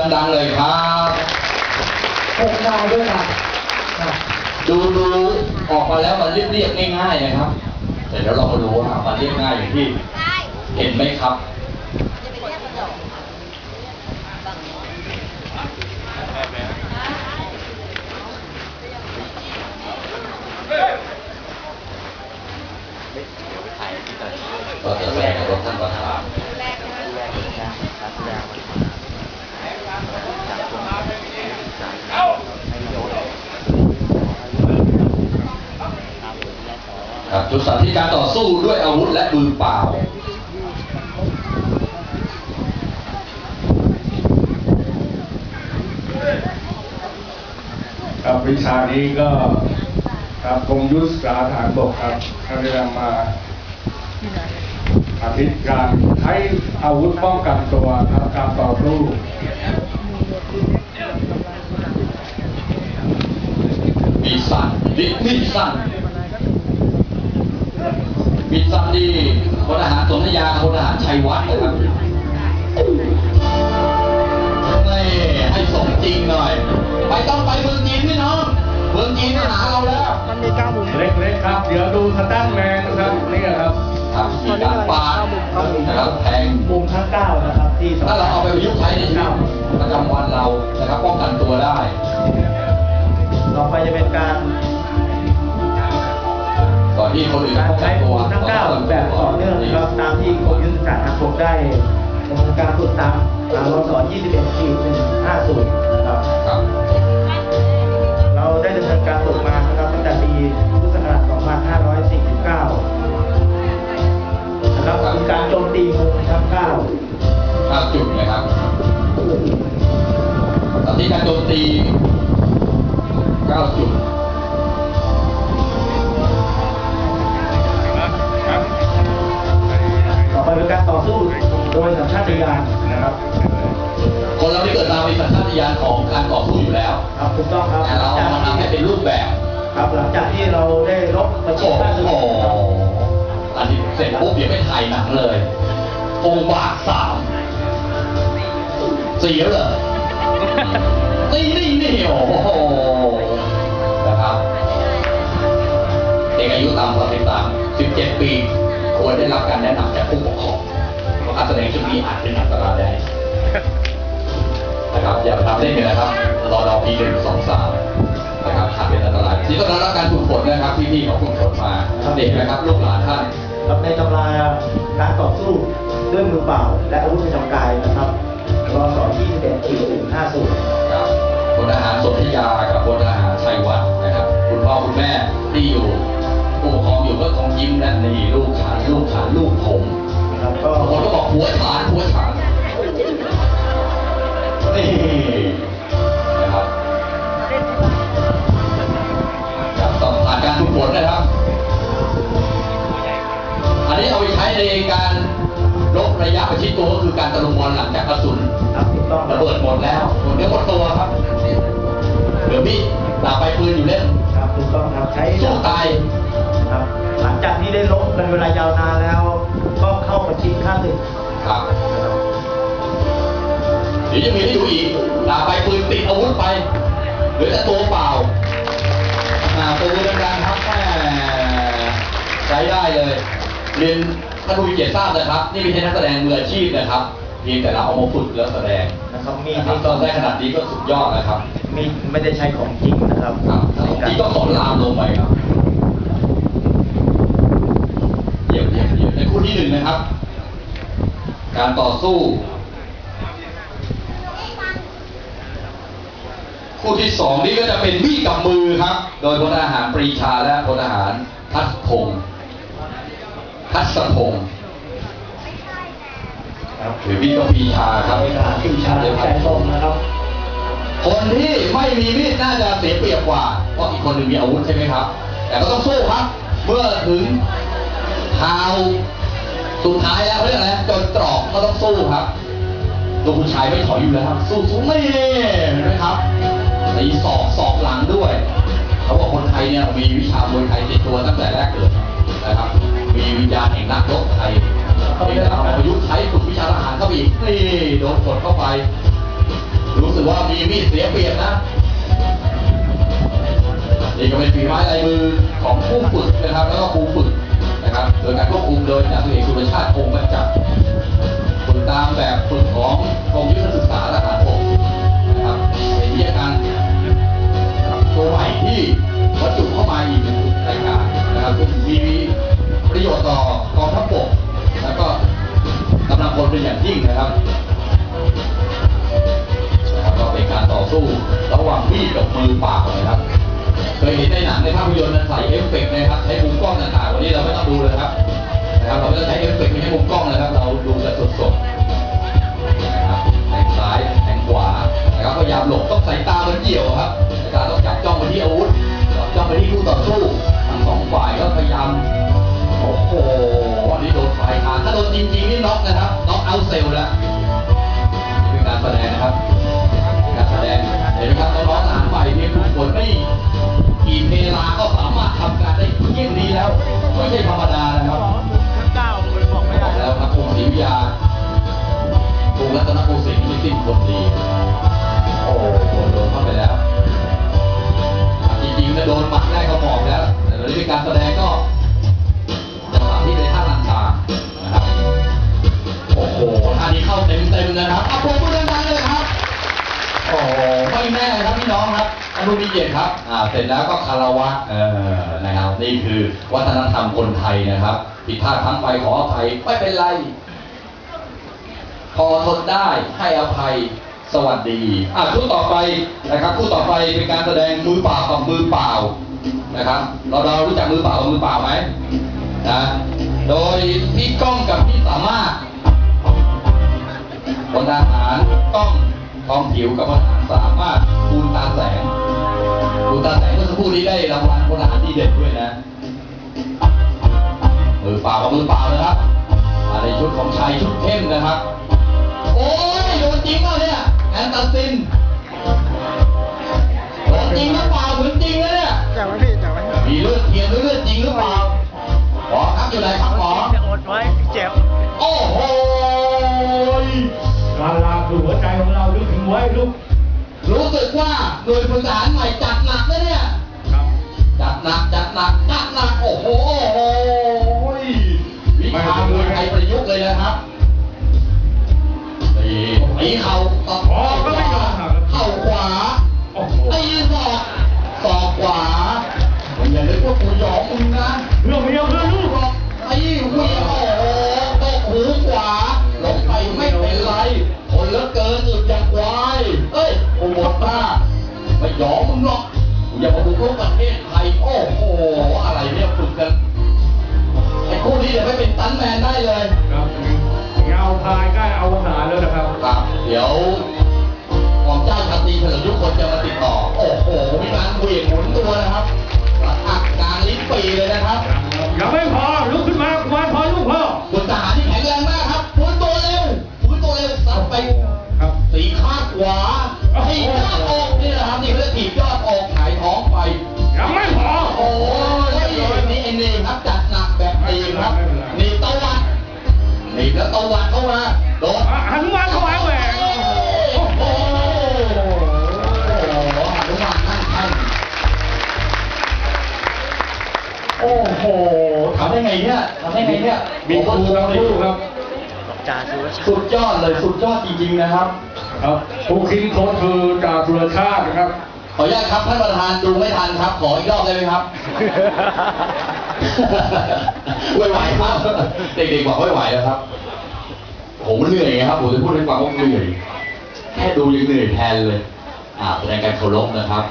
อดังๆเลยครับหกนายด้วยนะอะดูดูออกมาแล้วมันเรียบๆง่ายๆนะครับ แต่เดี๋ยวเรามาดูว่ามันเรียบง่ายอย่างที่เห็นไหมครับ ก็จะแสดงกับรถท่านประธาน ครับ จุดสาธิตการต่อสู้ด้วยอาวุธและมือเปล่าครับวิชานี้ก็ครับกรมยุทธศึกษาฐานบกครับท่านได้นำมาอาทิตย์การใช้อาวุธป้องกันตัวครับการต่อสู้มีสั้นดิมีสั้น มีสั้นที่พลทหารสนธยาพลทหารชัยวัฒน์นะครับไม่ให้สมจริงหน่อยไม่ต้องไปเมืองจีนพี่น้องเมืองจีนมาหาเราแล้วมันมีเก้ามุมเล็กๆครับ เดี๋ยวดูสตันแมนครับนี่ครับครับมีการปาดนะครับแทงมุมทั้งเก้านะครับที่สำถ้าเราเอาไปประยุกต์ใช้ในชีวิตประจำวันเรานะครับป้องกันตัวได้ ต่อไปจะเป็นการก่อน ที่คนอื่นการใช้นตัมุวทั้งเก้าแบบต่อเนื่องนะครับตามที่กรมยุทธศาสตร์ทางบกได้ดำเนินการฝึกตามตามรศ21ขีด150 เลย องค์บากสามเสียเลยนี่นี่นี่โอ้โหนะครับเด็กอายุต่ำกว่า13 17ปี ควรได้รับการแนะนำจากผู้ปกครองเพราะการแสดงชุดนี้อาจเป็นอันตรายได้นะครับอย่าไปทำเล่นกันนะครับรอรอปีหนึ่งสองสามนะครับอาจเป็นอันตรายนี่ก็ได้รับการฝึกฝนนะครับพี่ๆเขาฝึกฝนมาเด็กนะครับลูกหลานท่าน ครับในตำราการต่อสู้ด้วยมือเปล่า และอาวุธประจำกายนะครับรศ21ขีด150กับพลทหารสนธยากับพลทหารชัยวัฒน์นะครับ คุณพ่อคุณแม่ที่อยู่ผู้ปกครองอยู่ก็คงยิ้มนะนี่ลูกฉันลูกฉันลูกผมนะครับก็บางคนก็บอกหัวฉานหัวฉานนี่ ครับถูกต้องครับใช้สู้ตายครับหลังจากที่ได้รบเป็นเวลายาวนานแล้ว ก็เข้าประชิดข้าศึกครับเดี๋ยวจะมีให้ดูอีกดาบไปปืนติดอาวุธไปเหลือแต่ตัวเปล่าอ่าตัวดังๆครับแม่ใช้ได้เลยเรียนท่านผู้มีเกียรติทราบนะครับ นี่ไม่ใช่นักแสดงมืออาชีพนะครับเพียงแต่เราเอามาฝึกแล้วแสดงนะครับมีนะครับตอนได้ขนาดนี้ก็สุดยอดนะครับ มีไม่ได้ใช้ของจริงนะครับครับในารที่ก็ขอลามลงไปครับเยี่ยมเยี่ยมเยี่ยมในคู่ที่หนึ่งนะครับ การต่อสู้ คู่ที่สองนี่ก็จะเป็นมีดกับมือครับ โดยพลทหารปรีชาและพลทหารทัศพงศ์ทัศพงศ์ครับหรือมีดกับปรีชาครับเวลาที่ชาแสนทรงนะครับ คนที่ไม่มีมีดน่าจะเสียเปรียบกว่า เพราะอีกคนหนึ่งมีอาวุธใช่ไหมครับ แต่ก็ต้องสู้ครับ เมื่อถึงคราวสุดท้ายแล้วเรื่องอะไรจนตรอกก็ต้องสู้ครับ ตัวผู้ชายไม่ถอยอยู่แล้วครับ สู้สู้ไม่เห็นไหมครับตีศอกศอกหลังด้วย เขาบอกคนไทยเนี่ยมีวิชามวยไทยติดตัวตั้งแต่แรกเกิดนะครับ มีวิญญาณแห่งนักรบไทยเพียงแต่เอามาประยุกต์ใช้ฝึกวิชาทหารเข้าไปอีกนี่โดนกดเข้าไป กว่ามีมีดเสียเปรียบนะ นี่ก็เป็นฝีไม้ลายมือของผู้ฝึกนะครับ แล้วก็ครูฝึกนะครับ โดยการควบคุมโดยจ่าสิบเอกสุรชาติคงบรรจักษ์ฝึกตามแบบฝึกของกรมยุทธศึกษาทหาร นจริงๆนี่น็อกนะครับน็อกเอาเซลล์แล้วนี่เป็นการแสดงนะครับ การแสดงเห็นไหมครับน้องๆทหารใหม่เนี่ยทุกคนไม่กี่เวลาก็สามารถทำการได้เยี่ยงนี้แล้วไม่ใช่ธรรมดานะครับบอกแล้วครับกรุงศรีอยุธยากรุงรัตนโกสินทร์ที่สิ้นคนดี องครับอนุนิเกียรติครับอ่าเสร็จแล้วก็คารวะเออนะครับนี่คือวัฒนธรรมคนไทยนะครับ ผิดพลาดครั้งไปขออภัยไม่เป็นไร พอทนได้ให้อภัยสวัสดีอะคู่ต่อไปนะครับคู่ต่อไปเป็นการแสดงมือเปล่ากับมือเปล่านะครับ เราเรารู้จักมือเปล่ากับมือเปล่าไหมนะโดยพี่ก้องกับพี่สามารถพลทหารต้องทองผิวกับพลทหารสามารถคูณตาแสง คูณตาแสงเมื่อสักครู่นี้ได้รางวัลพลทหารดีเด่นด้วยนะมือเปล่ากับมือเปล่านะครับมาในชุดของชายชุดเข้มนะครับ โอ้ยโดนจริงเปล่าเนี่ยแอนตาซินโดนจริงหรือเปล่าเหมือนจริงนะเนี่ยจับไว้พี่จับไว้มีเลือดเทียนหรือเลือดจริงหรือเปล่าหมอครับอยู่ไหนครับหมอจะอดไว้เจ็บโอ้โหการลาคือหัวใจของเราลึกถึงไว้ลูกรู้สึกว่าหน่วยพลทหารใหม่ วิชามวยไทยประยุกต์เลยนะครับตีตีเข่าต่ออ๋อก็ไม่ยอมหักเข่าขวาโอ้โหตีศอกศอกขวามึงอย่านึกว่ากูหยอกมึงนะเพื่อเมียเพื่อลูกบอกไอ้เวีย ดี๋ยวหม่อมเจ้าชาตรีเฉลิมยุคคนจะมาติดต่อ โอ้โหมีการเหวี่ยงหมุนตัวนะครับระอักกลารลิ้นปีเลยนะครับยังไม่พอลุกขึ้นมากุมารพรลูกพ่อคุณทหารที่แข็งแรงมากครับฟื้นตัวเร็วฟื้นตัวเร็วซัดไปครับสีข้างขวาที่ยอดอกนี่นะครับนี่เขาเรียกถีบยอดอกหงายท้องไปยังไม่พอโอ้ยนี่ไอ้นี่ครับจัดหนักแบบนี้ครับนี่ตะวัดนี่แล้วตะวัดเข้ามา โดนอะหนุมานถวายแหวนโอ้โหหนุมานนั่งท่นโอ้โหทำได้ไงเนี่ยทำได้ไงเนี่ยมีครูทั้งคู่ครับจาสุรชาสุดยอดเลยสุดยอดจริงๆนะครับ ครับผู้คิดค้นคือจ่าสุรชาตินะครับ ขออนุญาตครับท่านประธานดูไม่ทันครับ ขออีกรอบได้ไหมครับไม่ไหวครับ เด็กๆบอกไม่ไหวแล้วครับ ผมเหนื่อยครับผมจะพูดให้ฟังว่าเหนื่อย แค่ดูยังเหนื่อยแทนเลย อ่าแสดงการเคารพนะครับ